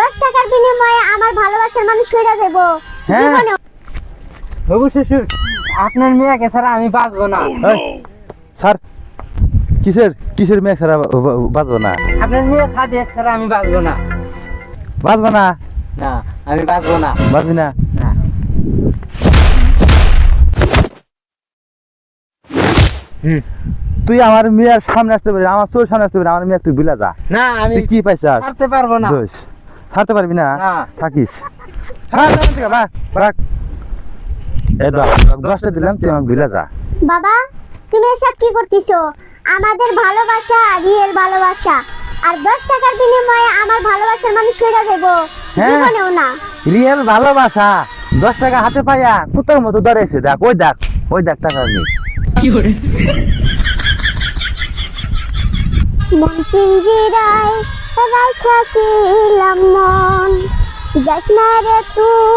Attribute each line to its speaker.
Speaker 1: দশ টাকার বিনিময়ে আমার ভালোবাসার মানুষ হয়ে যাব।
Speaker 2: হ্যাঁ।
Speaker 3: বাবু শ্বশুর আপনার মেয়েকে ছাড়া আমি বাঁচবো না।
Speaker 2: স্যার কিসের কিসের মেয়ে ছাড়া বাঁচবো না?
Speaker 3: আপনার মেয়ে সাদিয়া ছাড়া আমি বাঁচবো না।
Speaker 2: বাঁচবো না?
Speaker 3: না আমি বাঁচবো না।
Speaker 2: বাঁচবি না? তুই আমার মেয়ের সামনে আসতে পারি আমার চোর সামনে আসতে পারি আমার মেয়ে তুই বিলা যা।
Speaker 3: না আমি
Speaker 2: কি পাইছিস?
Speaker 3: পারতে পারব না।
Speaker 2: দোষ। ছাড়তে পারবি না?
Speaker 3: না।
Speaker 2: থাকিস। দশটা দিলাম তুই আমাকে বিলা যা।
Speaker 1: বাবা তুমি এসব কি করতেছো? আমাদের ভালোবাসা রিয়েল ভালোবাসা। আর দশ টাকার বিনিময়ে আমার ভালোবাসার মানুষ
Speaker 2: হয়ে।
Speaker 1: জীবনেও না।
Speaker 2: রিয়েল ভালোবাসা। দশ টাকা হাতে পাইয়া কুত্তার মতো ধরেছে দেখ ওই দেখ ওই দেখ টাকা নেই
Speaker 1: মন পিঞ্জিরায় রাখাছিলাম মন। যাস না রে তুই